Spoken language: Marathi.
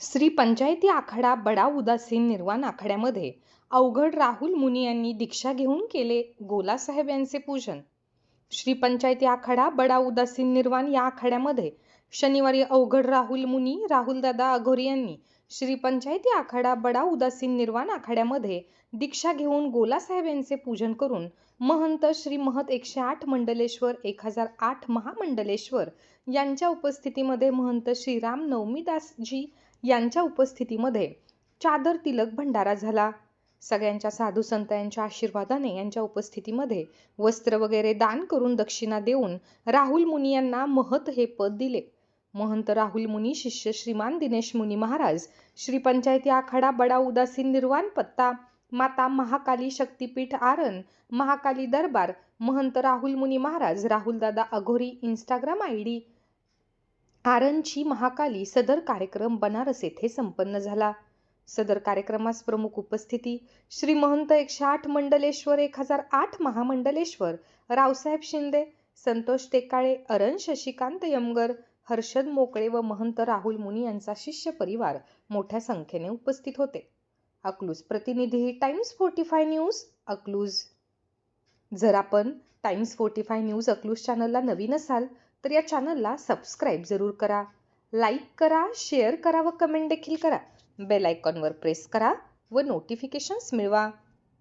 श्री पंचायती आखाडा बडा उदासीन निर्वाण आखाड्यामध्ये अवघड राहुल मुनी यांनी दीक्षा घेऊन केले गोलासाहेब यांचे पूजन. श्री पंचायती आखाडा बडा उदासीन निर्वाण या आखाड्यामध्ये शनिवारी अवघड राहुल मुनी राहुलदादा अघोरी यांनी श्री पंचायती आखाडा बडा उदासीन निर्वाण आखाड्यामध्ये दीक्षा घेऊन गोलासाहेब यांचे पूजन करून महंत श्री महत एकशे आठ मंडलेश्वर एक हजार आठ महामंडलेश्वर यांच्या उपस्थितीमध्ये महंत श्रीराम नवमीदासजी यांच्या उपस्थितीमध्ये चादर तिलक भंडारा झाला. सगळ्यांच्या साधू संत यांच्या आशीर्वादाने यांच्या उपस्थितीमध्ये वस्त्र वगैरे दान करून दक्षिणा देऊन राहुल मुनी यांना महत हे पद दिले. महंत राहुल मुनी शिष्य श्रीमान दिनेश मुनी महाराज श्री पंचायती आखाडा बडा उदासीन निर्वाण पत्ता माता महाकाली शक्तीपीठ आरण महाकाली दरबार महंत राहुल मुनी महाराज राहुलदादा अघोरी इंस्टाग्राम आय डी आरणची महाकाली सदर कार्यक्रम बनारस येथे संपन्न झाला. सदर कार्यक्रमास प्रमुख उपस्थिती श्री महंत एकशे आठ मंडलेश्वर एक हजार आठ महामंडलेश्वर रावसाहेब शिंदे संतोष टेकाळे अरण शशिकांत यमगर हर्षद मोकळे व महंत राहुल मुनी यांचा शिष्य परिवार मोठ्या संख्येने उपस्थित होते. अकलूज प्रतिनिधी Times forty five news Akluj. जर आपण Times forty five news Akluj चॅनलला नवीन असाल तर या चॅनलला सबस्क्राईब जरूर करा. लाईक करा शेअर करा व कमेंट देखील करा. बेल आयकॉनवर प्रेस करा व नोटिफिकेशन्स मिळवा.